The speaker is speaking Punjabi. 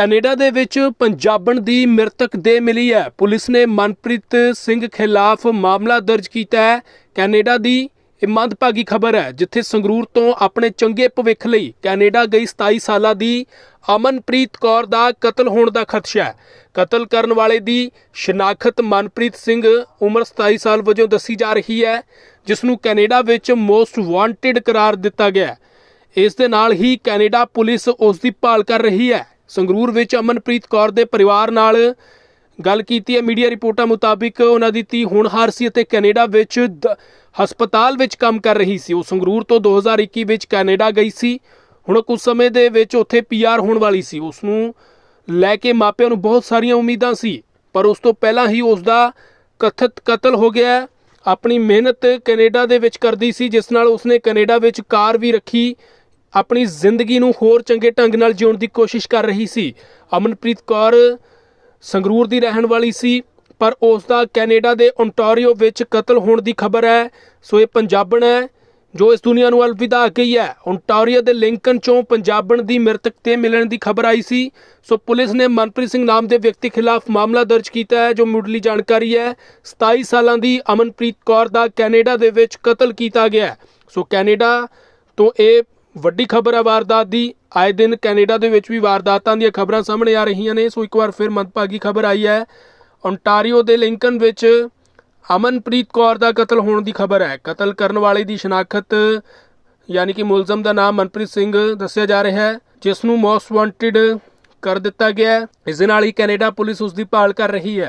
ਕੈਨੇਡਾ ਦੇ ਵਿੱਚ ਪੰਜਾਬਣ ਦੀ ਮ੍ਰਿਤਕ ਦੇ ਮਿਲੀ ਹੈ। ਪੁਲਿਸ ਨੇ ਮਨਪ੍ਰੀਤ ਸਿੰਘ ਖਿਲਾਫ ਮਾਮਲਾ ਦਰਜ ਕੀਤਾ ਹੈ। ਕੈਨੇਡਾ ਦੀ ਇਹ ਮੰਦਭਾਗੀ ਖਬਰ ਹੈ, ਜਿੱਥੇ ਸੰਗਰੂਰ ਤੋਂ ਆਪਣੇ ਚੰਗੇ ਭਵਿੱਖ ਲਈ ਕੈਨੇਡਾ ਗਈ 27 ਸਾਲਾਂ ਦੀ ਅਮਨਪ੍ਰੀਤ ਕੌਰ ਦਾ ਕਤਲ ਹੋਣ ਦਾ ਖਦਸ਼ਾ ਹੈ। ਕਤਲ ਕਰਨ ਵਾਲੇ ਦੀ ਸ਼ਨਾਖਤ ਮਨਪ੍ਰੀਤ ਸਿੰਘ ਉਮਰ 27 ਸਾਲ ਵਜੋਂ ਦੱਸੀ ਜਾ ਰਹੀ ਹੈ, ਜਿਸ ਨੂੰ ਕੈਨੇਡਾ ਵਿੱਚ ਮੋਸਟ ਵਾਂਟਿਡ ਕਰਾਰ ਦਿੱਤਾ ਗਿਆ ਹੈ। ਇਸ ਦੇ ਨਾਲ ਹੀ ਕੈਨੇਡਾ ਪੁਲਿਸ ਉਸ ਦੀ ਭਾਲ ਕਰ ਰਹੀ ਹੈ। ਸੰਗਰੂਰ ਵਿੱਚ ਅਮਨਪ੍ਰੀਤ ਕੌਰ ਦੇ ਪਰਿਵਾਰ ਨਾਲ ਗੱਲ ਕੀਤੀ ਹੈ। ਮੀਡੀਆ ਰਿਪੋਰਟਾਂ ਮੁਤਾਬਿਕ ਉਹਨਾਂ ਦੀ ਧੀ ਹੋਣਹਾਰ ਸੀ ਅਤੇ ਕੈਨੇਡਾ ਵਿੱਚ ਦ- ਹਸਪਤਾਲ ਵਿੱਚ ਕੰਮ ਕਰ ਰਹੀ ਸੀ। ਉਹ ਸੰਗਰੂਰ ਤੋਂ 2021 ਵਿੱਚ ਕੈਨੇਡਾ ਗਈ ਸੀ। ਹੁਣ ਕੁਝ ਸਮੇਂ ਦੇ ਵਿੱਚ ਉੱਥੇ ਪੀਆਰ ਹੋਣ ਵਾਲੀ ਸੀ। ਉਸ ਨੂੰ ਲੈ ਕੇ ਮਾਪਿਆਂ ਨੂੰ ਬਹੁਤ ਸਾਰੀਆਂ ਉਮੀਦਾਂ ਸੀ, ਪਰ ਉਸ ਤੋਂ ਪਹਿਲਾਂ ਹੀ ਉਸ ਦਾ ਕਥਿਤ ਕਤਲ ਹੋ ਗਿਆ। ਆਪਣੀ ਮਿਹਨਤ ਕੈਨੇਡਾ ਦੇ ਵਿੱਚ ਕਰਦੀ ਸੀ, ਜਿਸ ਨਾਲ ਉਸਨੇ ਕੈਨੇਡਾ ਵਿੱਚ ਕਾਰ ਵੀ ਰੱਖੀ ਆਪਣੀ ਜ਼ਿੰਦਗੀ ਨੂੰ ਹੋਰ ਚੰਗੇ ਢੰਗ ਨਾਲ ਜਿਉਣ ਦੀ ਕੋਸ਼ਿਸ਼ ਕਰ ਰਹੀ ਸੀ। ਅਮਨਪ੍ਰੀਤ ਕੌਰ ਸੰਗਰੂਰ ਦੀ ਰਹਿਣ ਵਾਲੀ ਸੀ, ਪਰ ਉਸ ਦਾ ਕੈਨੇਡਾ ਦੇ ਓਨਟਾਰੀਓ ਵਿੱਚ ਕਤਲ ਹੋਣ ਦੀ ਖਬਰ ਹੈ। ਸੋ ਇਹ ਪੰਜਾਬਣ ਹੈ, ਜੋ ਇਸ ਦੁਨੀਆ ਨੂੰ ਅਲਵਿਦਾ ਗਈ ਹੈ ਓਨਟਾਰੀਓ ਦੇ ਲਿੰਕਨ ਚੋਂ ਪੰਜਾਬਣ ਦੀ ਮ੍ਰਿਤਕ ਤੇ ਮਿਲਣ ਦੀ ਖਬਰ ਆਈ ਸੀ। ਸੋ ਪੁਲਿਸ ਨੇ ਮਨਪ੍ਰੀਤ ਸਿੰਘ ਨਾਮ ਦੇ ਵਿਅਕਤੀ ਖਿਲਾਫ ਮਾਮਲਾ ਦਰਜ ਕੀਤਾ ਹੈ, ਜੋ ਮੁੱਢਲੀ ਜਾਣਕਾਰੀ ਹੈ। 27 ਸਾਲਾਂ ਦੀ ਅਮਨਪ੍ਰੀਤ ਕੌਰ ਦਾ ਕੈਨੇਡਾ ਦੇ ਵਿੱਚ ਕਤਲ ਕੀਤਾ ਗਿਆ ਸੋ ਕੈਨੇਡਾ ਤੋਂ ਇਹ ਵੱਡੀ ਖਬਰ ਹੈ ਵਾਰਦਾਤ ਦੀ। ਆਏ ਦਿਨ ਕੈਨੇਡਾ ਦੇ ਵਿੱਚ ਵੀ ਵਾਰਦਾਤਾਂ ਦੀਆਂ ਖਬਰਾਂ ਸਾਹਮਣੇ ਆ ਰਹੀਆਂ ਨੇ। ਸੋ ਇੱਕ ਵਾਰ ਫਿਰ ਮੰਦਭਾਗੀ ਖਬਰ ਆਈ ਹੈ। ਓਨਟਾਰੀਓ ਦੇ ਲਿੰਕਨ ਵਿੱਚ ਅਮਨਪ੍ਰੀਤ ਕੌਰ ਦਾ ਕਤਲ ਹੋਣ ਦੀ ਖਬਰ ਹੈ। ਕਤਲ ਕਰਨ ਵਾਲੇ ਦੀ ਸ਼ਨਾਖਤ, ਯਾਨੀ ਕਿ ਮੁਲਜ਼ਮ ਦਾ ਨਾਮ ਮਨਪ੍ਰੀਤ ਸਿੰਘ ਦੱਸਿਆ ਜਾ ਰਿਹਾ ਹੈ, ਜਿਸ ਨੂੰ ਮੋਸਟ ਵਾਂਟਿਡ ਕਰ ਦਿੱਤਾ ਗਿਆ ਹੈ। ਇਸ ਦੇ ਨਾਲ ਹੀ ਕੈਨੇਡਾ ਪੁਲਿਸ ਉਸ ਦੀ ਭਾਲ ਕਰ ਰਹੀ ਹੈ।